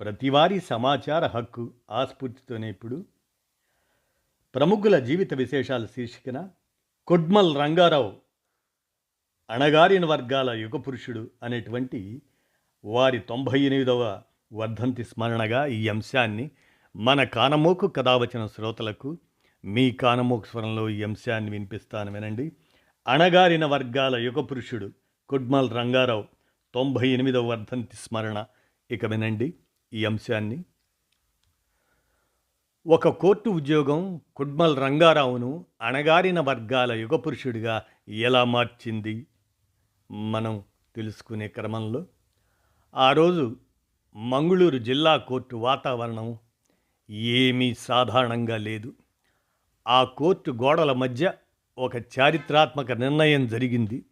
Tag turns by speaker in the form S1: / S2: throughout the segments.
S1: ప్రతివారీ సమాచార హక్కు ఆస్ఫూర్తితోనే ఇప్పుడు. ప్రముఖుల జీవిత విశేషాల శీర్షికన కొడ్మల్ రంగారావు అణగారిన వర్గాల యుగ పురుషుడు అనేటువంటి వారి తొంభై ఎనిమిదవ వర్ధంతి స్మరణగా ఈ అంశాన్ని మన కానమోకు కథావచన శ్రోతలకు మీ కానమోకు స్వరంలో ఈ అంశాన్ని వినిపిస్తాను వినండి. అణగారిన వర్గాల యుగ పురుషుడు కుడ్మల్ రంగారావు తొంభై ఎనిమిదవ వర్ధంతి స్మరణ ఇక వినండి. ఈ అంశాన్ని. ఒక కోర్టు ఉద్యోగం కుడ్మల్ రంగారావును అణగారిన వర్గాల యుగపురుషుడిగా ఎలా మార్చింది? మనం తెలుసుకునే క్రమంలో. ఆ రోజు మంగళూరు జిల్లా కోర్టు వాతావరణం ఏమీ సాధారణంగా లేదు. ఆ కోర్టు గోడల మధ్య ఒక చారిత్రాత్మక నిర్ణయం జరిగింది.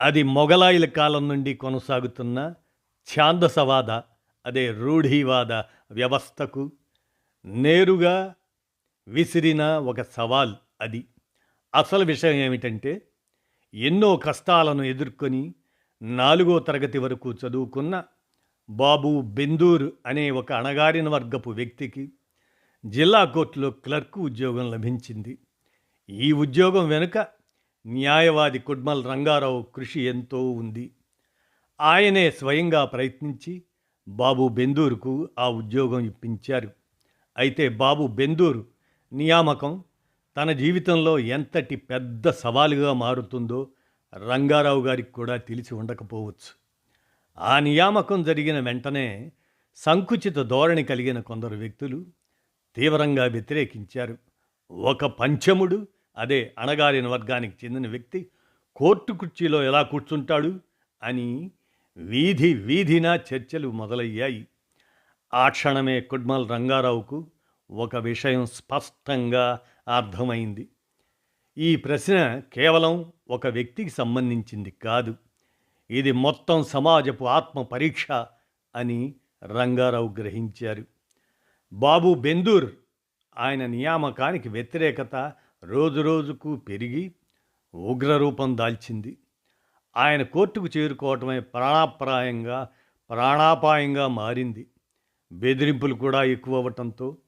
S1: అది మొఘలాయుల కాలం నుండి కొనసాగుతున్న ఛాందసవాద అదే రూఢీవాద వ్యవస్థకు నేరుగా విసిరిన ఒక సవాల్ అది. అసలు విషయం ఏమిటంటే ఎన్నో కష్టాలను ఎదుర్కొని నాలుగో తరగతి వరకు చదువుకున్న బాబు బెందూర్ అనే ఒక అణగారిన వర్గపు వ్యక్తికి జిల్లా కోర్టులో క్లర్క్ ఉద్యోగం లభించింది. ఈ ఉద్యోగం వెనుక న్యాయవాది కుడ్మల్ రంగారావు కృషి ఎంతో ఉంది. ఆయనే స్వయంగా ప్రయత్నించి బాబు బెందూరుకు ఆ ఉద్యోగం ఇప్పించారు. అయితే బాబు బెందూరు నియామకం తన జీవితంలో ఎంతటి పెద్ద సవాలుగా మారుతుందో రంగారావు గారికి కూడా తెలిసి ఉండకపోవచ్చు. ఆ నియామకం జరిగిన వెంటనే సంకుచిత ధోరణి కలిగిన కొందరు వ్యక్తులు తీవ్రంగా వ్యతిరేకించారు. ఒక పంచముడు అదే అణగారిన వర్గానికి చెందిన వ్యక్తి కోర్టు కుర్చీలో ఎలా కూర్చుంటాడు అని వీధి వీధిన చర్చలు మొదలయ్యాయి. ఆ క్షణమే కుడ్మల్ రంగారావుకు ఒక విషయం స్పష్టంగా అర్థమైంది. ఈ ప్రశ్న కేవలం ఒక వ్యక్తికి సంబంధించింది కాదు. ఇది మొత్తం సమాజపు ఆత్మ పరీక్ష అని రంగారావు గ్రహించారు. బాబు బెందూర్ ఆయన నియామకానికి వ్యతిరేకత రోజురోజుకు పెరిగి ఉగ్రరూపం దాల్చింది. ఆయన కోర్టుకు చేరుకోవటమే ప్రాణాప్రాయంగా ప్రాణాపాయంగా మారింది. బెదిరింపులు కూడా ఎక్కువ అవ్వటంతో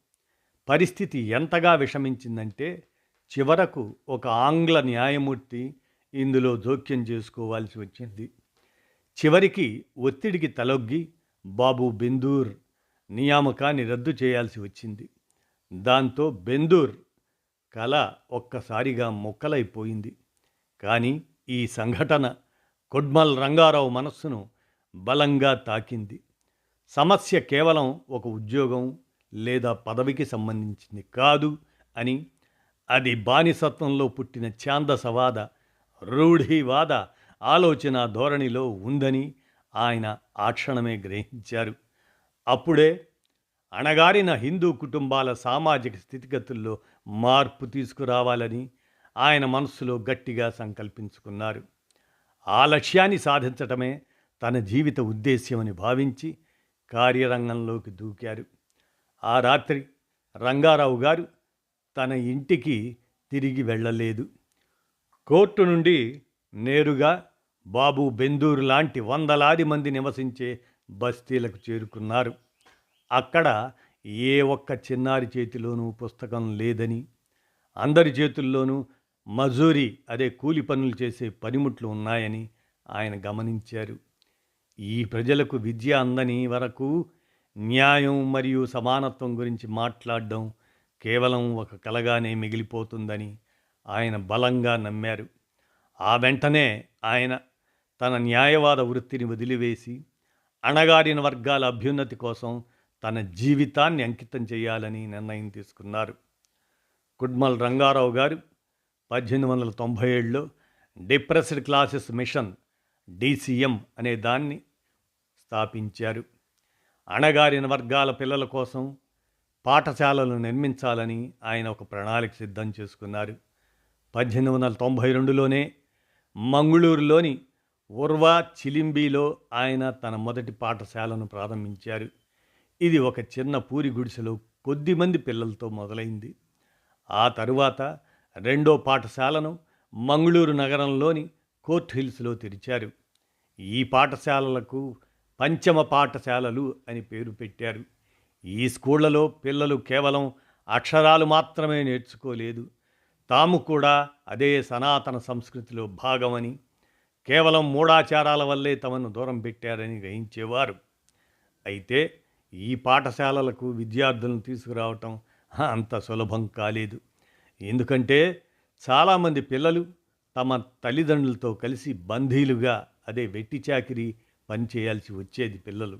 S1: పరిస్థితి ఎంతగా విషమించిందంటే చివరకు ఒక ఆంగ్ల న్యాయమూర్తి ఇందులో జోక్యం చేసుకోవాల్సి వచ్చింది. చివరికి ఒత్తిడికి తలొగ్గి బాబు బెందూర్ నియామకాన్ని రద్దు చేయాల్సి వచ్చింది. దాంతో బెందూర్ కళ ఒక్కసారిగా మొక్కలైపోయింది. కానీ ఈ సంఘటన కొడ్మల్ రంగారావు మనస్సును బలంగా తాకింది. సమస్య కేవలం ఒక ఉద్యోగం లేదా పదవికి సంబంధించింది కాదు అని అది బానిసత్వంలో పుట్టిన ఛాందసవాద రూఢివాద ఆలోచన ధోరణిలో ఉందని ఆయన ఆ క్షణమే గ్రహించారు. అప్పుడే అణగారిన హిందూ కుటుంబాల సామాజిక స్థితిగతుల్లో మార్పు తీసుకురావాలని ఆయన మనస్సులో గట్టిగా సంకల్పించుకున్నారు. ఆ లక్ష్యాన్ని సాధించటమే తన జీవిత ఉద్దేశ్యమని భావించి కార్యరంగంలోకి దూకారు. ఆ రాత్రి రంగారావు గారు తన ఇంటికి తిరిగి వెళ్ళలేదు. కోర్టు నుండి నేరుగా బాబు బెందూరు లాంటి వందలాది మంది నివసించే బస్తీలకు చేరుకున్నారు. అక్కడ ఏ ఒక్క చిన్నారి చేతిలోనూ పుస్తకం లేదని అందరి చేతుల్లోనూ మజూరి అదే కూలి పనులు చేసే పనిముట్లు ఉన్నాయని ఆయన గమనించారు. ఈ ప్రజలకు విద్య అందని వరకు న్యాయం మరియు సమానత్వం గురించి మాట్లాడడం కేవలం ఒక కలగానే మిగిలిపోతుందని ఆయన బలంగా నమ్మారు. ఆ వెంటనే ఆయన తన న్యాయవాద వృత్తిని వదిలివేసి అణగారిన వర్గాల అభ్యున్నతి కోసం తన జీవితాన్ని అంకితం చేయాలని నిర్ణయం తీసుకున్నారు. కుడ్మల్ రంగారావు గారు పద్దెనిమిది వందల తొంభై ఏడులో డిప్రెస్డ్ క్లాసెస్ మిషన్ డిసిఎం అనే దాన్ని స్థాపించారు. అణగారిన వర్గాల పిల్లల కోసం పాఠశాలలు నిర్మించాలని ఆయన ఒక ప్రణాళిక సిద్ధం చేసుకున్నారు. పద్దెనిమిది వందల తొంభై రెండులోనే మంగళూరులోని ఉర్వా చిలింబిలో ఆయన తన మొదటి పాఠశాలను ప్రారంభించారు. ఇది ఒక చిన్న పూరి గుడిసెలో కొద్దిమంది పిల్లలతో మొదలైంది. ఆ తరువాత రెండో పాఠశాలను మంగళూరు నగరంలోని కోర్ట్ హిల్స్లో తెరిచారు. ఈ పాఠశాలలకు పంచమ పాఠశాలలు అని పేరు పెట్టారు. ఈ స్కూళ్ళలో పిల్లలు కేవలం అక్షరాలు మాత్రమే నేర్చుకోలేదు. తాము కూడా అదే సనాతన సంస్కృతిలో భాగమని కేవలం మూఢాచారాల వల్లే తమను దూరం పెట్టారని గ్రహించేవారు. అయితే ఈ పాఠశాలలకు విద్యార్థులను తీసుకురావటం అంత సులభం కాలేదు. ఎందుకంటే చాలామంది పిల్లలు తమ తల్లిదండ్రులతో కలిసి బంధీలుగా అదే వెట్టి చాకిరి పనిచేయాల్సి వచ్చేది పిల్లలు.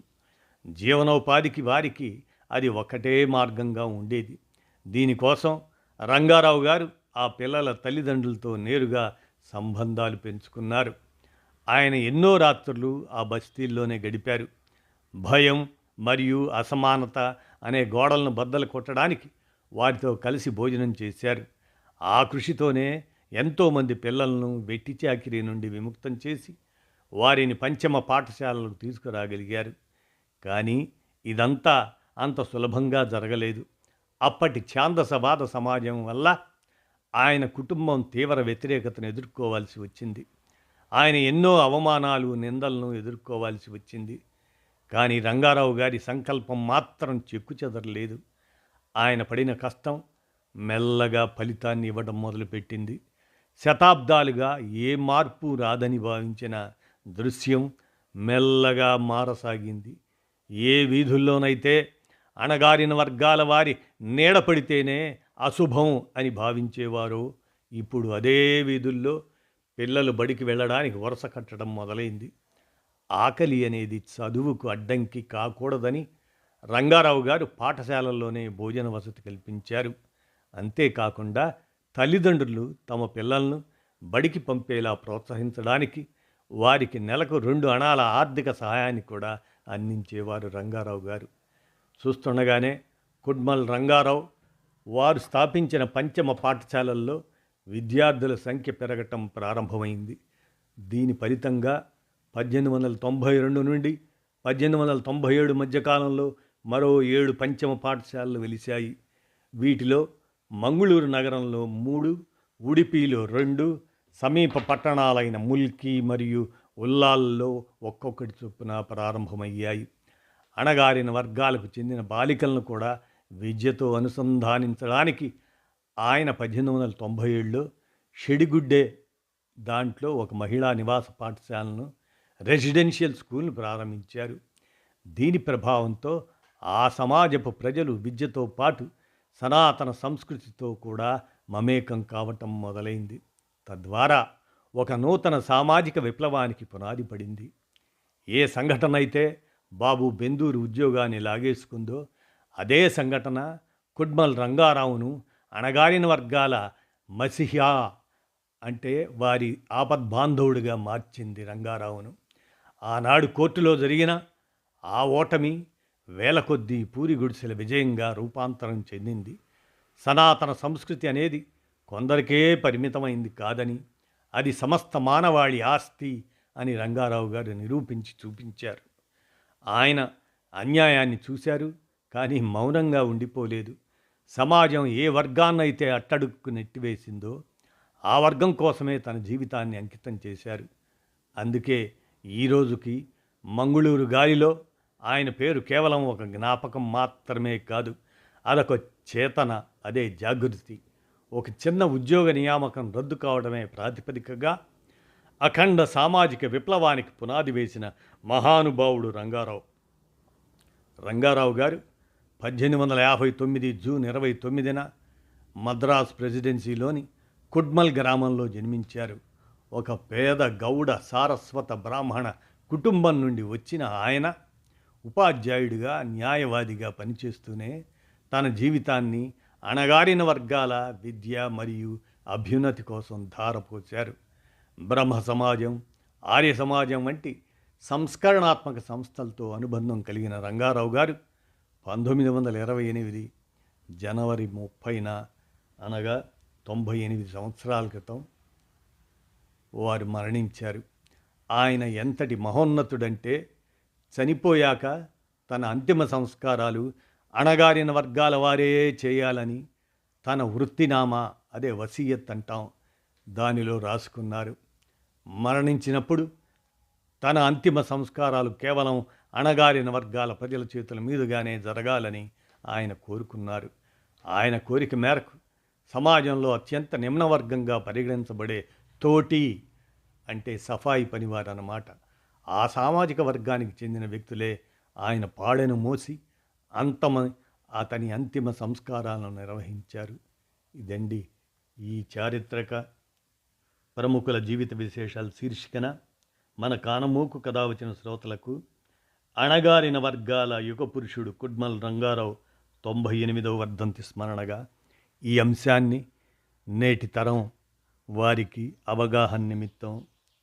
S1: జీవనోపాధికి వారికి అది ఒకటే మార్గంగా ఉండేది. దీనికోసం రంగారావు గారు ఆ పిల్లల తల్లిదండ్రులతో నేరుగా సంబంధాలు పెంచుకున్నారు. ఆయన ఎన్నో రాత్రులు ఆ బస్తీల్లోనే గడిపారు. భయం మరియు అసమానత అనే గోడలను బద్దలు కొట్టడానికి వారితో కలిసి భోజనం చేశారు. ఆ కృషితోనే ఎంతోమంది పిల్లలను వెట్టి చాకిరీ నుండి విముక్తం చేసి వారిని పంచమ పాఠశాలలకు తీసుకురాగలిగారు. కానీ ఇదంతా అంత సులభంగా జరగలేదు. అప్పటి ఛాందసవాద సమాజం వల్ల ఆయన కుటుంబం తీవ్ర వ్యతిరేకతను ఎదుర్కోవాల్సి వచ్చింది. ఆయన ఎన్నో అవమానాలు నిందలను ఎదుర్కోవాల్సి వచ్చింది. కానీ రంగారావు గారి సంకల్పం మాత్రం చెక్కు చెదరలేదు. ఆయన పడిన కష్టం మెల్లగా ఫలితాన్ని ఇవ్వడం మొదలుపెట్టింది. శతాబ్దాలుగా ఏ మార్పు రాదని భావించిన దృశ్యం మెల్లగా మారసాగింది. ఏ వీధుల్లోనైతే అణగారిన వర్గాల వారి నీడ పడితేనే అశుభం అని భావించేవారో ఇప్పుడు అదే వీధుల్లో పిల్లలు బడికి వెళ్ళడానికి వరుస కట్టడం మొదలైంది. ఆకలి అనేది చదువుకు అడ్డంకి కాకూడదని రంగారావు గారు పాఠశాలల్లోనే భోజన వసతి కల్పించారు. అంతేకాకుండా తల్లిదండ్రులు తమ పిల్లలను బడికి పంపేలా ప్రోత్సహించడానికి వారికి నెలకు రెండు అణాల ఆర్థిక సహాయాన్ని కూడా అందించేవారు రంగారావు గారు. చూస్తుండగానే కుడ్మల్ రంగారావు వారు స్థాపించిన పంచమ పాఠశాలల్లో విద్యార్థుల సంఖ్య పెరగటం ప్రారంభమైంది. దీని ఫలితంగా పద్దెనిమిది వందల తొంభై రెండు నుండి పద్దెనిమిది వందల తొంభై ఏడు మధ్యకాలంలో మరో ఏడు పంచమ పాఠశాలలు వెలిశాయి. వీటిలో మంగళూరు నగరంలో మూడు ఉడిపిలో రెండు సమీప పట్టణాలైన ముల్కి మరియు ఉల్లాల్లో ఒక్కొక్కటి చొప్పున ప్రారంభమయ్యాయి. అణగారిన వర్గాలకు చెందిన బాలికలను కూడా విద్యతో అనుసంధానించడానికి ఆయన పద్దెనిమిది వందల తొంభై ఏడులో షెడిగుడ్డే దాంట్లో ఒక మహిళా నివాస పాఠశాలను రెసిడెన్షియల్ స్కూల్ను ప్రారంభించారు. దీని ప్రభావంతో ఆ సమాజపు ప్రజలు విద్యతో పాటు సనాతన సంస్కృతితో కూడా మమేకం కావటం మొదలైంది. తద్వారా ఒక నూతన సామాజిక విప్లవానికి పునాది పడింది. ఏ సంఘటన అయితే బాబు బెందూరు ఉద్యోగాన్ని లాగేసుకుందో అదే సంఘటన కుడ్మల్ రంగారావును అణగారిన వర్గాల మసిహా అంటే వారి ఆపద్బాంధవుడిగా మార్చింది రంగారావును. ఆనాడు కోర్టులో జరిగిన ఆ ఓటమి వేల కొద్దీ పూరి గుడిసెల విజయంగా రూపాంతరం చెందింది. సనాతన సంస్కృతి అనేది కొందరికే పరిమితమైంది కాదని అది సమస్త మానవాళి ఆస్తి అని రంగారావు గారు నిరూపించి చూపించారు. ఆయన అన్యాయాన్ని చూశారు కానీ మౌనంగా ఉండిపోలేదు. సమాజం ఏ వర్గాన్నైతే అట్టడుక్కు నెట్టివేసిందో ఆ వర్గం కోసమే తన జీవితాన్ని అంకితం చేశారు. అందుకే ఈ రోజుకి మంగళూరు గాలిలో ఆయన పేరు కేవలం ఒక జ్ఞాపకం మాత్రమే కాదు అదొక చేతన అదే జాగృతి. ఒక చిన్న ఉద్యోగ నియామకం రద్దు కావడమే ప్రాతిపదికగా అఖండ సామాజిక విప్లవానికి పునాది వేసిన మహానుభావుడు రంగారావు. రంగారావు గారు పద్దెనిమిది వందల యాభై తొమ్మిది జూన్ ఇరవై తొమ్మిదిన మద్రాస్ ప్రెసిడెన్సీలోని కుడ్మల్ గ్రామంలో జన్మించారు. ఒక పేద గౌడ సారస్వత బ్రాహ్మణ కుటుంబం నుండి వచ్చిన ఆయన ఉపాధ్యాయుడిగా న్యాయవాదిగా పనిచేస్తూనే తన జీవితాన్ని అణగారిన వర్గాల విద్య మరియు అభ్యున్నతి కోసం ధారపోశారు. బ్రహ్మ సమాజం ఆర్య సమాజం వంటి సంస్కరణాత్మక సంస్థలతో అనుబంధం కలిగిన రంగారావు గారు పంతొమ్మిది వందల ఇరవై ఎనిమిది జనవరి ముప్పైన అనగా తొంభై ఎనిమిది సంవత్సరాల క్రితం వారు మరణించారు. ఆయన ఎంతటి మహోన్నతుడంటే చనిపోయాక తన అంతిమ సంస్కారాలు అణగారిన వర్గాల వారే చేయాలని తన వృత్తినామా అదే వసీయత్ అంటాం. దానిలో రాసుకున్నారు. మరణించినప్పుడు తన అంతిమ సంస్కారాలు కేవలం అణగారిన వర్గాల ప్రజల చేతుల మీదుగానే జరగాలని ఆయన కోరుకున్నారు. ఆయన కోరిక మేరకు సమాజంలో అత్యంత నిమ్నవర్గంగా పరిగణించబడే తోటి అంటే సఫాయి పనివారు అన్నమాట ఆ సామాజిక వర్గానికి చెందిన వ్యక్తులే ఆయన పాడెను మోసి అంతమ అతని అంతిమ సంస్కారాలను నిర్వహించారు. ఇదండి ఈ చారిత్రక ప్రముఖుల జీవిత విశేషాలు శీర్షికన మన కానమూకు కథ వచ్చిన శ్రోతలకు అణగారిన వర్గాల యుగ పురుషుడు కుడ్మల్ రంగారావు తొంభై ఎనిమిదవ వర్ధంతి స్మరణగా ఈ అంశాన్ని నేటి తరం వారికి అవగాహన నిమిత్తం